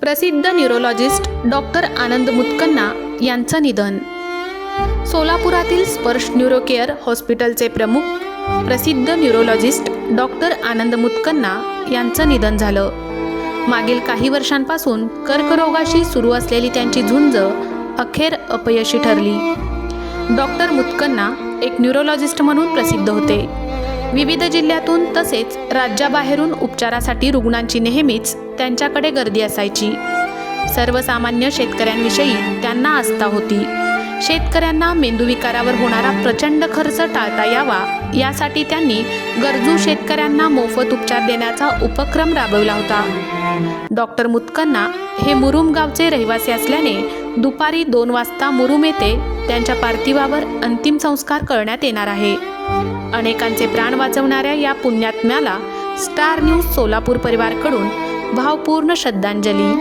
प्रसिद्ध neurologist doctor आनंद मुतकन्ना यांचं निधन. सोलापुरातील स्पर्श न्यूरोकेअर हॉस्पिटलचे प्रमुख प्रसिद्ध न्यूरोलॉजिस्ट डॉक्टर आनंद मुतकन्ना यांचं निधन झालं. मागील काही वर्षांपासून कर्करोगाशी सुरू असलेली त्यांची झुंज अखेर अपयशी ठरली. डॉक्टर मुतकन्ना एक न्यूरोलॉजिस्ट म्हणून प्रसिद्ध होते. विविध जिल्ह्यातून तसेच राज्याबाहेरून उपचारासाठी रुग्णांची नेहमीच त्यांच्याकडे गर्दी असायची. सर्वसामान्य शेतकऱ्यांविषयी त्यांना आस्था होती. शेतकऱ्यांना मेंदूविकारावर होणारा प्रचंड खर्च टाळता यावा यासाठी त्यांनी गरजू शेतकऱ्यांना मोफत उपचार देण्याचा उपक्रम राबवला होता. डॉक्टर मुतकन्ना हे मुरुम गावचे रहिवासी असल्याने दुपारी दोन वाजता मुरुम येथे त्यांच्या पार्थिवावर अंतिम संस्कार करण्यात येणार आहे. अनेकांचे प्राण वाचवणाऱ्या या पुण्यात्म्याला स्टार न्यूज सोलापूर परिवारकडून भावपूर्ण श्रद्धांजली.